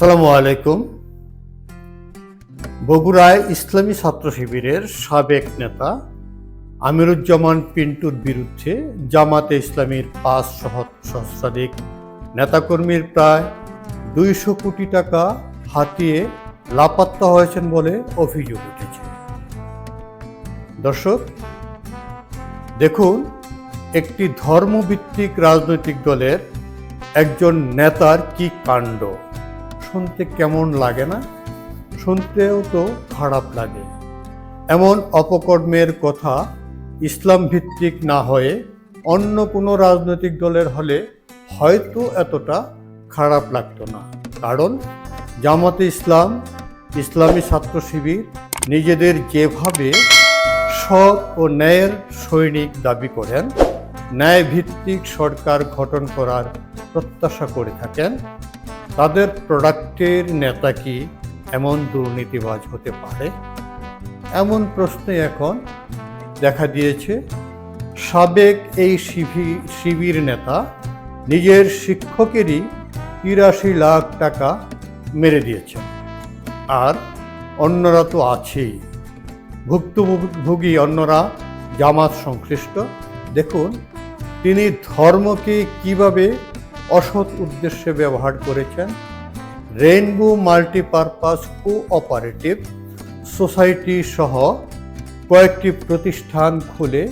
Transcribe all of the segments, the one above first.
আসসালামু আলাইকুম। বগুড়ায় ইসলামী ছাত্র শিবিরের সাবেক নেতা আমিরুজ্জামান পিন্টুর বিরুদ্ধে জামাতে ইসলামীর পাঁচ সহ- সহস্রাধিক নেতাকর্মীর প্রায় দুইশো কোটি টাকা হাতিয়ে লাপাত্তা হয়েছেন বলে অভিযোগ উঠেছে। দর্শক, দেখুন, একটি ধর্মভিত্তিক রাজনৈতিক দলের একজন নেতার কি কাণ্ড। শুনতে কেমন লাগে না, শুনতেও তো খারাপ লাগে। এমন অপকর্মের কথা ইসলাম ভিত্তিক না হয়ে অন্য কোনো রাজনৈতিক দলের হলে হয়তো এতটা খারাপ লাগতো না। কারণ জামাতে ইসলাম, ইসলামী ছাত্র শিবির নিজেদের যেভাবে সৎ ও ন্যায়ের সৈনিক দাবি করেন ন্যায় ভিত্তিক সরকার গঠন করার প্রত্যাশা করে থাকেন তাদের প্রোডাক্টের নেতা কি? এমন দুর্নীতিবাজ হতে পারে? এমন প্রশ্নে এখন দেখা দিয়েছে, সাবেক এই শিবির নেতা নিজের শিক্ষকেরই তিরাশি লাখ টাকা মেরে দিয়েছেন। আর অন্যরা তো আছেই। ভুক্তভোগী অন্যরা জামাত সংশ্লিষ্ট। দেখুন, তিনি ধর্মকে কীভাবে অসৎ উদ্দেশ্যে ব্যবহার করেছেন। রেইনবো মাল্টিপারপাস কোঅপারেটিভ সোসাইটি সহ কয়েকটি প্রতিষ্ঠান খুলে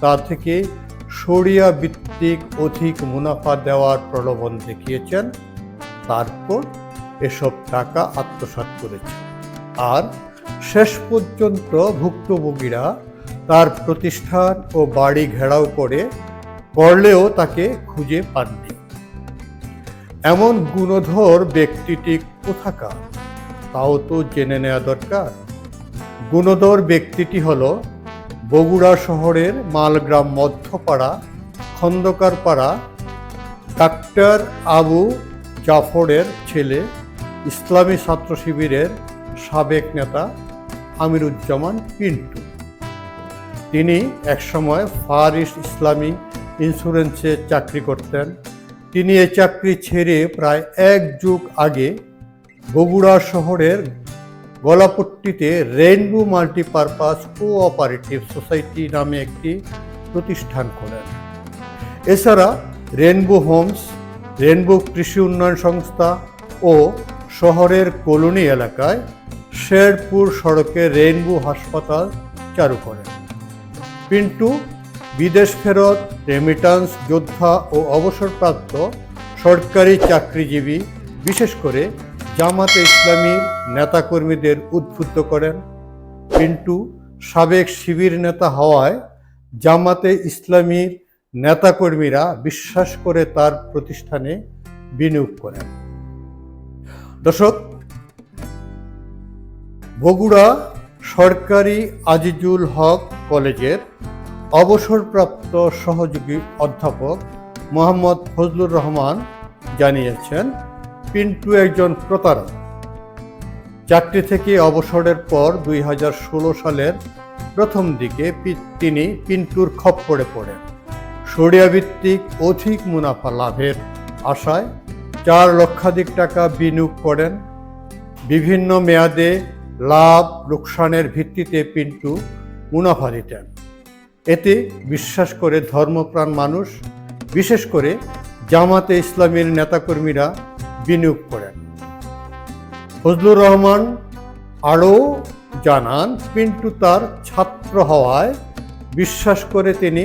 তা থেকে সরিয়া ভিত্তিক অধিক মুনাফা দেওয়ার প্রলোভন দেখিয়েছেন। তারপর এসব টাকা আত্মসাৎ করেছেন। আর শেষ পর্যন্ত ভুক্তভোগীরা তার প্রতিষ্ঠান ও বাড়ি ঘেরাও করে করলেও তাকে খুঁজে পাননি। এমন গুণধর ব্যক্তিটি কোথাকার? তাও তো জেনে নেওয়া দরকার। গুণধর ব্যক্তিটি হল বগুড়া শহরের মালগ্রাম মধ্যপাড়া খন্দকার পাড়া ডাক্তার আবু জাফরের ছেলে, ইসলামী ছাত্র শিবিরের সাবেক নেতা আমিরুজ্জামান পিন্টু। তিনি একসময় ফার ইস্ট ইসলামী ইন্স্যুরেন্সে চাকরি করতেন। তিনি এ চাকরি ছেড়ে প্রায় এক যুগ আগে বগুড়া শহরের গলাপট্টিতে রেইনবো মাল্টিপারপাস কোঅপারেটিভ সোসাইটি নামে একটি প্রতিষ্ঠান খোলেন এছাড়া রেনবো হোমস রেনবো কৃষি উন্নয়ন সংস্থা ও শহরের কলোনি এলাকায় শেরপুর সড়কে রেইনবো হাসপাতাল চালু করেন। পিন্টু বিদেশ ফেরত রেমিটান্স যোদ্ধা ও অবসরপ্রাপ্ত সরকারি চাকরিজীবী, বিশেষ করে জামাতে ইসলামীর নেতাকর্মীদের উদ্বুদ্ধ করেন। কিন্তু সাবেক শিবির নেতা হওয়ায় জামাতে ইসলামীর নেতাকর্মীরা বিশ্বাস করে তার প্রতিষ্ঠানে বিনিয়োগ করেন। দর্শক, বগুড়া সরকারি আজিজুল হক কলেজের অবসরপ্রাপ্ত সহযোগী অধ্যাপক মোহাম্মদ ফজলুর রহমান জানিয়েছেন, পিন্টু একজন প্রতারক। চাকরি থেকে অবসরের পর দুই হাজার ষোলো সালের প্রথম দিকে তিনি পিন্টুর খপ্পরে পড়েন। সরিয়াভিত্তিক অধিক মুনাফা লাভের আশায় চার লক্ষাধিক টাকা বিনিয়োগ করেন। বিভিন্ন মেয়াদে লাভ লোকসানের ভিত্তিতে পিন্টু মুনাফা দিতেন। এতে বিশ্বাস করে ধর্মপ্রাণ মানুষ, বিশেষ করে জামাতে ইসলামের নেতাকর্মীরা বিনিয়োগ করেন। ফজলুর রহমান আরও জানান, পিন্টু তার ছাত্র হওয়ায় বিশ্বাস করে তিনি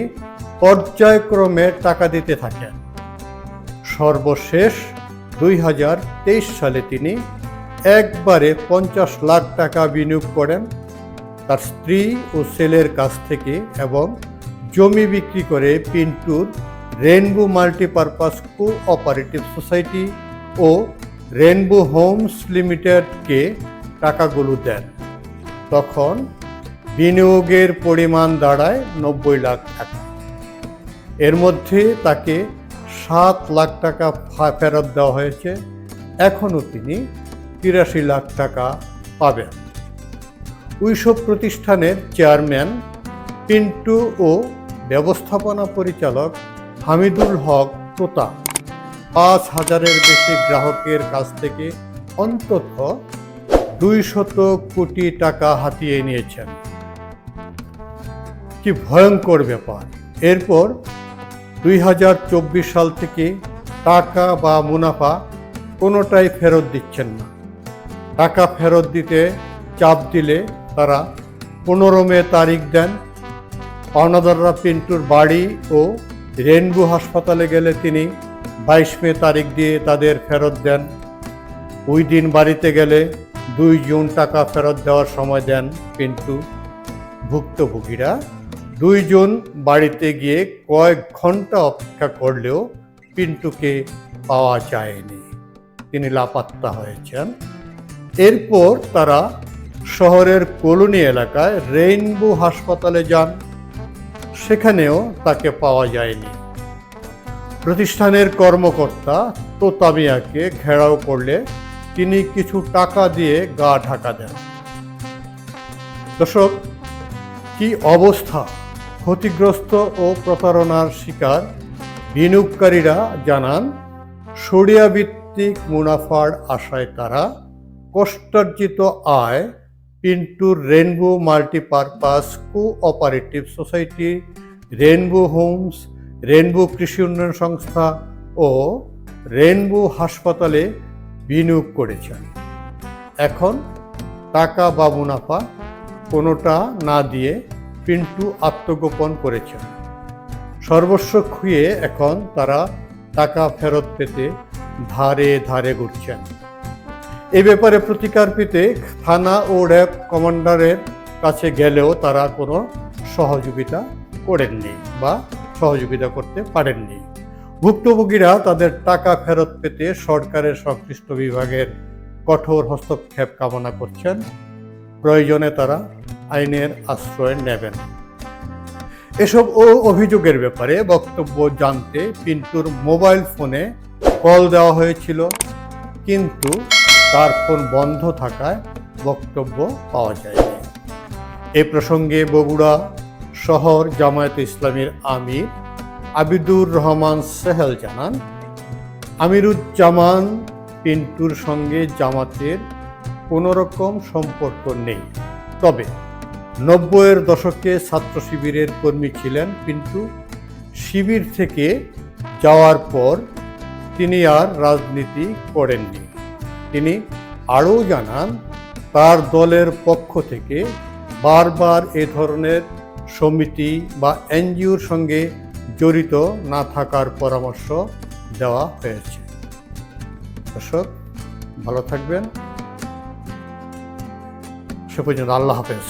পর্যায়ক্রমে টাকা দিতে থাকেন। সর্বশেষ দুই হাজার তেইশ সালে তিনি একবারে পঞ্চাশ লাখ টাকা বিনিয়োগ করেন। তার স্ত্রী ও ছেলের কাছ থেকে এবং জমি বিক্রি করে পিন্টুর রেনবো মাল্টিপারপাস কোঅপারেটিভ সোসাইটি ও রেনবো হোমস লিমিটেডকে টাকাগুলো দেন। তখন বিনিয়োগের পরিমাণ দাঁড়ায় নব্বই লাখ টাকা। এর মধ্যে তাকে সাত লাখ টাকা ফেরত দেওয়া হয়েছে। এখনও তিনি তিরাশি লাখ টাকা পাবেন। ওইসব প্রতিষ্ঠানের চেয়ারম্যান, পিন্টু ও ব্যবস্থাপনা পরিচালক হামিদুল হক তোতা। পাঁচ হাজারের বেশি গ্রাহকের কাছ থেকে অন্তত দুই শত কোটি টাকা হাতিয়ে নিয়েছেন। কি ভয়ঙ্কর ব্যাপার। এরপর দুই হাজার চব্বিশ সাল থেকে টাকা বা মুনাফা কোনোটাই ফেরত দিচ্ছেন না। টাকা ফেরত দিতে চাপ দিলে তারা পনেরো মে তারিখ দেন। পাওনাদাররা পিন্টুর বাড়ি ও রেনবু হাসপাতালে গেলে তিনি বাইশ মে তারিখ দিয়ে তাদের ফেরত দেন। ওই দিন বাড়িতে গেলে দুই জুন টাকা ফেরত দেওয়ার সময় দেন পিন্টু। ভুক্তভোগীরা দুই জুন বাড়িতে গিয়ে কয়েক ঘণ্টা অপেক্ষা করলেও পিন্টুকে পাওয়া যায়নি। তিনি লাপাত্তা হয়েছেন। এরপর তারা শহরের কলোনি এলাকায় রেইনবো হাসপাতালে যান। সেখানেও তাকে পাওয়া যায়নি। প্রতিষ্ঠানের কর্মকর্তা তোতামিয়াকে ঘেরাও করলে তিনি কিছু টাকা দিয়ে গা ঢাকা দেন। দর্শক, কি অবস্থা? ক্ষতিগ্রস্ত ও প্রতারণার শিকার বিনিয়োগকারীরা জানান সরিয়া ভিত্তিক মুনাফার আশায় তারা কষ্টার্জিত আয় পিন্টুর rainbow multipurpose cooperative society rainbow homes rainbow কৃষি উন্নয়ন সংস্থা ও রেনবো হাসপাতালে বিনিয়োগ করেছেন। এখন টাকা বা মুনাফা কোনোটা না দিয়ে পিন্টু আত্মগোপন করেছেন। সর্বস্ব খুঁয়ে এখন তারা টাকা ফেরত পেতে ধারে ধারে ঘুরছেন। এ ব্যাপারে প্রতিকার পেতে থানা ও র্যাব কমান্ডারের কাছে গেলেও তারা কোনো সহযোগিতা করেননি বা সহযোগিতা করতে পারেননি। ভুক্তভোগীরা তাদের টাকা ফেরত পেতে সরকারের সংশ্লিষ্ট বিভাগের কঠোর হস্তক্ষেপ কামনা করছেন। প্রয়োজনে তারা আইনের আশ্রয় নেবেন। এসব ও অভিযোগের ব্যাপারে বক্তব্য জানতে পিন্টুর মোবাইল ফোনে কল দেওয়া হয়েছিল, কিন্তু তার ফোন বন্ধ থাকায় বক্তব্য পাওয়া যায়নি। এ প্রসঙ্গে বগুড়া শহর জামায়াতে ইসলামীর আমির আবিদুর রহমান সেহেল জানান, আমিরুজ্জামান পিন্টুর সঙ্গে জামাতের কোনো রকম সম্পর্ক নেই। তবে নব্বইয়ের দশকে ছাত্র শিবিরের কর্মী ছিলেন পিন্টু। শিবির থেকে যাওয়ার পর তিনি আর রাজনীতি করেননি। তিনি আরও জানান, তার দলের পক্ষ থেকে বারবার এ ধরনের সমিতি বা এনজিওর সঙ্গে জড়িত না থাকার পরামর্শ দেওয়া হয়েছে। দর্শক, ভালো থাকবেন। সে পর্যন্ত আল্লাহ হাফেজ।